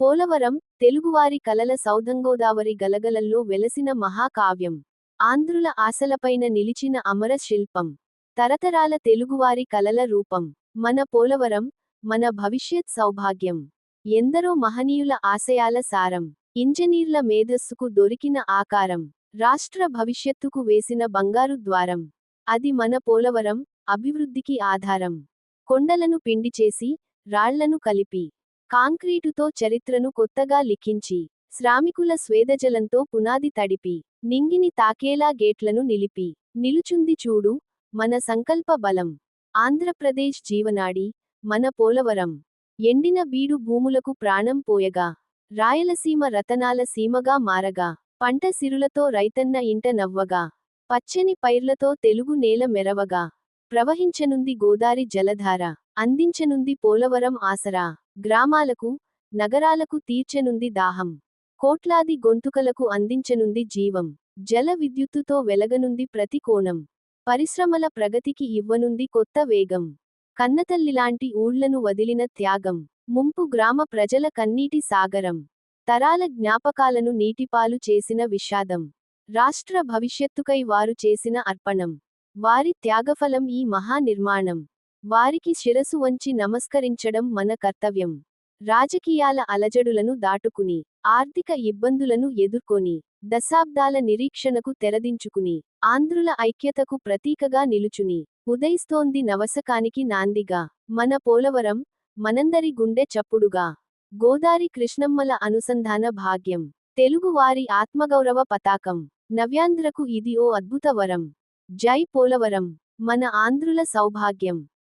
పోలవరం తెలుగువారి కలల సౌధంగోదావరి గలగలల్లో వెలసిన మహాకావ్యం. ఆంధ్రుల ఆశలపైన నిలిచిన అమర శిల్పం. తరతరాల తెలుగువారి కలల రూపం. మన పోలవరం మన భవిష్యత్ సౌభాగ్యం. ఎందరో మహనీయుల ఆశయాల సారం. ఇంజనీర్ల మేధస్సుకు దొరికిన ఆకారం. రాష్ట్ర భవిష్యత్తుకు వేసిన బంగారు ద్వారం. అది మన పోలవరం అభివృద్ధికి ఆధారం. కొండలను పిండిచేసి రాళ్ళను కలిపి. కాంక్రీటుతో చరిత్రను కొత్తగా లిఖించి శ్రామికుల స్వేదజలంతో పునాది తడిపి నింగిని తాకేలా గేట్లను నిలిపి నిలుచుంది చూడు మన సంకల్ప బలం. ఆంధ్రప్రదేశ్ జీవనాడి మన పోలవరం. ఎండిన బీడు భూములకు ప్రాణం పోయగా రాయలసీమ రతనాల సీమగా మారగా పంట సిరులతో రైతన్న ఇంట నవ్వగా పచ్చని పైర్లతో తెలుగు నేల మెరవగా ప్రవహించనుంది గోదారి జలధార అందించనుంది పోలవరం ఆసరా. గ్రామాలకు నగరాలకు తీర్చెనుంది దాహం. కోట్లాది గొంతుకలకు అందించనుంది జీవం. జల విద్యుత్తుతో వెలగనుంది ప్రతి కోణం. పరిశ్రమల ప్రగతికి ఇవ్వనుంది కొత్త వేగం. కన్నతల్లిలాంటి ఊళ్ళను వదిలిన త్యాగం. ముంపు గ్రామ ప్రజల కన్నీటి సాగరం. తరాల జ్ఞాపకాలను నీటిపాలు చేసిన విషాదం. రాష్ట్ర భవిష్యత్తుకై వారు చేసిన అర్పణం. వారి త్యాగఫలం ఈ మహా నిర్మాణం వారికి శిరసు వంచి నమస్కరించడం మన కర్తవ్యం. రాజకీయాల అలజడులను దాటుకుని ఆర్థిక ఇబ్బందులను ఎదుర్కొని దశాబ్దాల నిరీక్షణకు తెరదించుకుని ఆంధ్రుల ఐక్యతకు ప్రతీకగా నిలుచుని ఉదయిస్తోంది నవశకానికి నాందిగా మన పోలవరం మనందరి గుండె చప్పుడుగా. గోదారి కృష్ణమ్మల అనుసంధాన భాగ్యం తెలుగువారి ఆత్మగౌరవ పతాకం నవ్యాంధ్రకు ఇది ఓ అద్భుత వరం. జై పోలవరం మన ఆంధ్రుల సౌభాగ్యం.